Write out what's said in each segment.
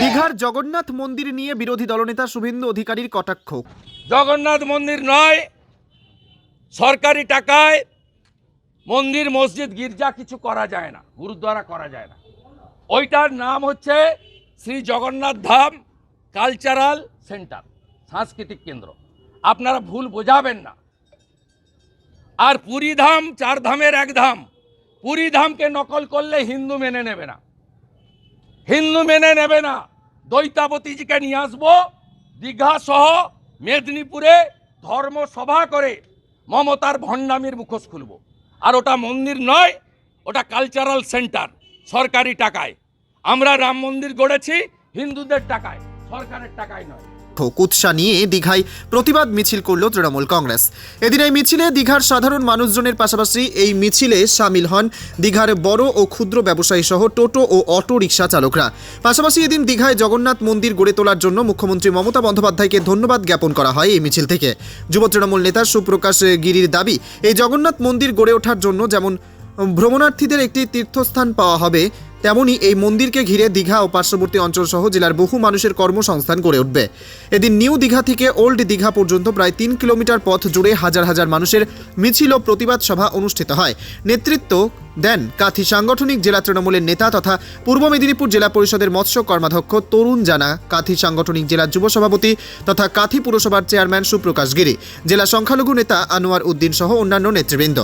দীঘার জগন্নাথ মন্দির নিয়ে বিরোধী দলনেতা শুভেন্দু অধিকারীর কটাক্ষ। জগন্নাথ মন্দির নয়, সরকারি টাকায় মন্দির, মসজিদ, গির্জা কিছু করা যায় না, গুরুদ্বারা করা যায় না। ওইটার নাম হচ্ছে শ্রী জগন্নাথ ধাম কালচারাল সেন্টার, সাংস্কৃতিক কেন্দ্র। আপনারা ভুল বোঝাবেন না। আর পুরী ধাম, চার ধামের এক ধাম পুরী ধামকে নকল করলে হিন্দু মেনে নেবে না। হিন্দু মেনে নেবে না। দৈতাবতীজিকে নিয়ে আসব দীঘা সহ মেদিনীপুরে ধর্মসভা করে মমতার ভণ্ডামির মুখোশ খুলব। আর ওটা মন্দির নয়, ওটা কালচারাল সেন্টার সরকারি টাকায়। আমরা রাম মন্দির গড়েছি হিন্দুদের টাকায়, সরকারের টাকায় নয়। কুৎসা নিয়ে দীঘায় প্রতিবাদ মিছিল করল তৃণমূল কংগ্রেস। এদিন এই মিছিলে দীঘার সাধারণ মানুষজনের পাশাপাশি এই মিছিলে সামিল হন দীঘার বড় ও ক্ষুদ্র ব্যবসায়ী সহ টোটো ও অটো রিক্সা চালকরা। পাশাপাশি এদিন দীঘায় জগন্নাথ মন্দির গড়ে তোলার জন্য মুখ্যমন্ত্রী মমতা বন্দ্যোপাধ্যায়কে ধন্যবাদ জ্ঞাপন করা হয় এই মিছিল থেকে। যুব তৃণমূল নেতা সুপ্রকাশ গিরির দাবি, এই জগন্নাথ মন্দির গড়ে ওঠার জন্য যেমন ভ্রমণার্থীদের একটি তীর্থস্থান পাওয়া হবে তেমনি এই মন্দিরকে ঘিরে দীঘা ও পার্শ্ববর্তী অঞ্চল সহ জেলার বহু মানুষের কর্মসংস্থান গড়ে উঠবে। এদিন নিউ দীঘা থেকে ওল্ড দীঘা পর্যন্ত প্রায় তিন কিলোমিটার পথ জুড়ে হাজার হাজার মানুষের মিছিল ও প্রতিবাদ সভা অনুষ্ঠিত হয়। নেতৃত্ব দেন কাথি সাংগঠনিক জেলা তৃণমূলের নেতা তথা পূর্ব মেদিনীপুর জেলা পরিষদের মৎস্য কর্মাধ্যক্ষ তরুণ জানা, কাথি সাংগঠনিক জেলা যুব সভাপতি তথা কাথি পুরসভার চেয়ারম্যান সুপ্রকাশ গিরি, জেলা সংখ্যালঘু নেতা আনোয়ার উদ্দিন সহ অন্যান্য নেতৃবৃন্দ।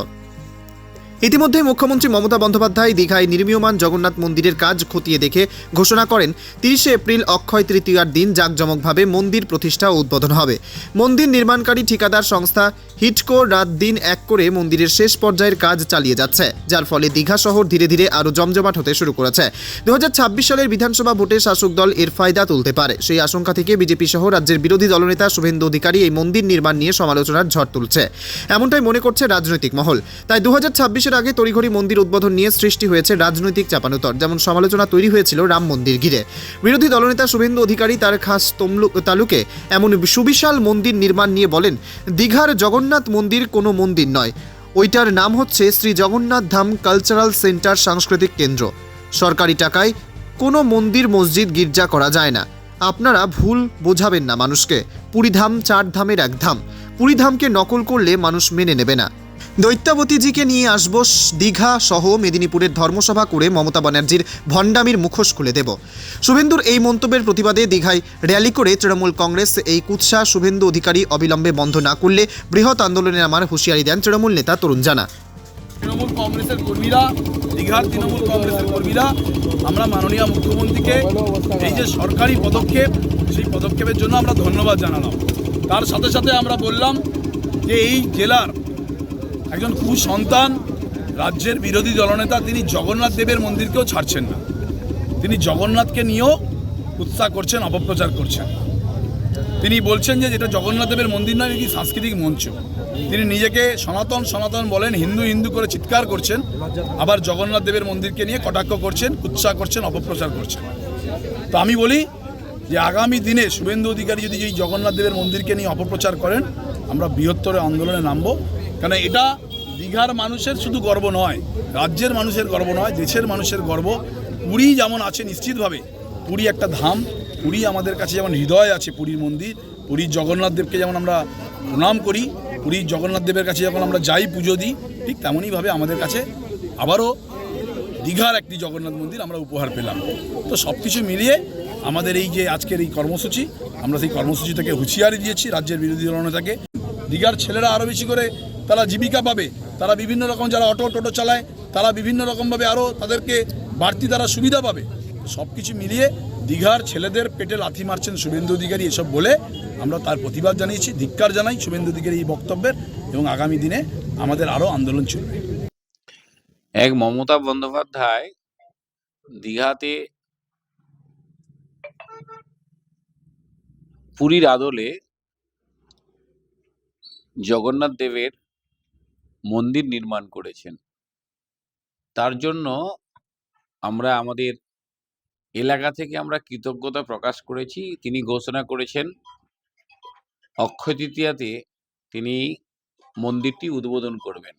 ইতিমধ্যে মুখ্যমন্ত্রী মমতা বন্দ্যোপাধ্যায় দীঘায় নির্মীয়মান জগন্নাথ মন্দিরের কাজ খতিয়ে দেখে ঘোষণা করেন, তিরিশে এপ্রিল অক্ষয় তৃতীয়ার দিন জাঁকজমকভাবে মন্দির প্রতিষ্ঠা ও উদ্বোধন হবে। মন্দির নির্মাণকারী ঠিকাদার সংস্থা হিটকো রাত দিন এক করে মন্দিরের শেষ পর্যায়ের কাজ চালিয়ে যাচ্ছে, যার ফলে দীঘা শহর ধীরে ধীরে আরও জমজমাট হতে শুরু করেছে। দু হাজার ছাব্বিশ সালের বিধানসভা ভোটে শাসক দল এর ফায়দা তুলতে পারে। সেই আশঙ্কা থেকে বিজেপি সহ রাজ্যের বিরোধী দলনেতা শুভেন্দু অধিকারী এই মন্দির নির্মাণ নিয়ে সমালোচনার ঝড় তুলছে। এমনটাই মনে করছে রাজনৈতিক মহল। তাই দু ছাব্বিশের আগে তড়িঘড়ি মন্দির উদ্বোধন নিয়ে সৃষ্টি হয়েছে রাজনৈতিক চাপানোতর, যেমন সমালোচনা তৈরি হয়েছিল রাম মন্দির ঘিরে। বিরোধী দলনেতা শুভেন্দু অধিকারী তার খাস তমলুক তালুকে এমন সুবিশাল মন্দির নির্মাণ নিয়ে বলেন, দীঘার জগন্নাথ মন্দির কোনো মন্দির নয়। ওইটার নাম হচ্ছে শ্রী জগন্নাথ ধাম কালচারাল সেন্টার সাংস্কৃতিক কেন্দ্র। সরকারি টাকায় কোনো মন্দির মসজিদ গির্জা করা যায় না। আপনারা ভুল বোঝাবেন না মানুষকে। পুরীধাম চার ধামের এক ধাম। পুরীধামকে নকল করলে মানুষ মেনে নেবে না। দৈত্যাবতীজিকে নিয়ে আসব দীঘা সহ মেদিনীপুরের ধর্মসভা করে মমতা ব্যানার্জির ভণ্ডামির মুখোশ খুলে দেব। শুভেন্দুর এই মন্তব্যের প্রতিবাদে দীঘায় র্যালি করে তৃণমূল কংগ্রেস এই কুৎসা শুভেন্দু অধিকারী অবিলম্বে বন্ধ না করলে বৃহৎ আন্দোলনে আমার হুঁশিয়ারি দেন তৃণমূল নেতা তরুণ জানা। তৃণমূল কংগ্রেসের কর্মীরা, দীঘার তৃণমূল কংগ্রেসের কর্মীরা, আমরা মাননীয় মুখ্যমন্ত্রীকে এই যে সরকারি পদক্ষেপ, সেই পদক্ষেপের জন্য আমরা ধন্যবাদ জানালাম। তার সাথে সাথে আমরা বললাম যে এই জেলার একজন কুসন্তান রাজ্যের বিরোধী দলনেতা, তিনি জগন্নাথ দেবের মন্দিরকেও ছাড়ছেন না। তিনি জগন্নাথকে নিয়েও উৎসাহ করছেন, অপপ্রচার করছেন। তিনি বলছেন যে, যেটা জগন্নাথ দেবের মন্দির নয়, এটি সাংস্কৃতিক মঞ্চ। তিনি নিজেকে সনাতন সনাতন বলেন, হিন্দু হিন্দু করে চিৎকার করছেন, আবার জগন্নাথ দেবের মন্দিরকে নিয়ে কটাক্ষ করছেন, উৎসাহ করছেন, অপপ্রচার করছেন। তো আমি বলি যে, আগামী দিনে শুভেন্দু অধিকারী যদি এই জগন্নাথ দেবের মন্দিরকে নিয়ে অপপ্রচার করেন, আমরা বৃহত্তর আন্দোলনে নামবো। কারণ এটা দীঘার মানুষের শুধু গর্ব নয়, রাজ্যের মানুষের গর্ব নয়, দেশের মানুষের গর্ব। পুরী যেমন আছে, নিশ্চিতভাবে পুরী একটা ধাম। পুরী আমাদের কাছে যেমন হৃদয় আছে, পুরীর মন্দির, পুরীর জগন্নাথ দেবকে যেমন আমরা প্রণাম করি, পুরীর জগন্নাথ দেবের কাছে যখন আমরা যাই পুজো দিই, ঠিক তেমনইভাবে আমাদের কাছে আবারও দীঘার একটি জগন্নাথ মন্দির আমরা উপহার পেলাম। তো সব কিছু মিলিয়ে আমাদের এই যে আজকের এই কর্মসূচি, আমরা সেই কর্মসূচি থেকে হুঁশিয়ারি দিয়েছি রাজ্যের বিরোধী দলনেতাকে। দীঘার ছেলেরা আরও বেশি করে তারা জীবিকা পাবে। তারা বিভিন্ন রকম যারা অটো, টোটো চালায়, তারা বিভিন্ন রকমভাবে আরও তাদেরকে বাড়তি তারা সুবিধা পাবে। সব কিছু মিলিয়ে দীঘার ছেলেদের পেটে লাথি মারছেন শুভেন্দু অধিকারী এসব বলে আমরা তার প্রতিবাদ জানিয়েছি, ধিক্কার জানাই শুভেন্দু অধিকারী এই বক্তব্যের এবং আগামী দিনে আমাদের আরও আন্দোলন চলবে। এক মমতা বন্দ্যোপাধ্যায় দীঘাতে পুরীর আদলে জগন্নাথ দেবের মন্দির নির্মাণ করেছেন। তার জন্য আমরা আমাদের এলাকা থেকে আমরা কৃতজ্ঞতা প্রকাশ করেছি। তিনি ঘোষণা করেছেন, অক্ষয় তৃতীয়াতে তিনি মন্দিরটি উদ্বোধন করবেন।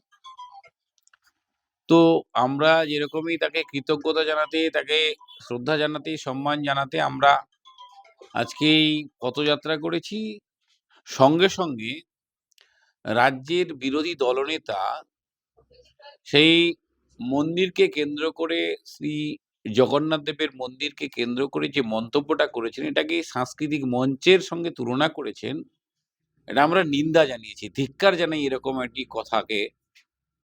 তো আমরা যেরকমই তাকে কৃতজ্ঞতা জানাতে, তাকে শ্রদ্ধা জানাতে, সম্মান জানাতে আমরা আজকে এই পথযাত্রা করেছি। সঙ্গে সঙ্গে রাজ্যের বিরোধী দলনেতা সেই মন্দিরকে কেন্দ্র করে, শ্রী জগন্নাথ দেবের মন্দিরকে কেন্দ্র করে যে মন্তব্যটা করেছেন, এটাকে সাংস্কৃতিক মঞ্চের সঙ্গে তুলনা করেছেন, এটা আমরা নিন্দা জানিয়েছি, ধিক্কার জানাই এরকম একটি কথাকে।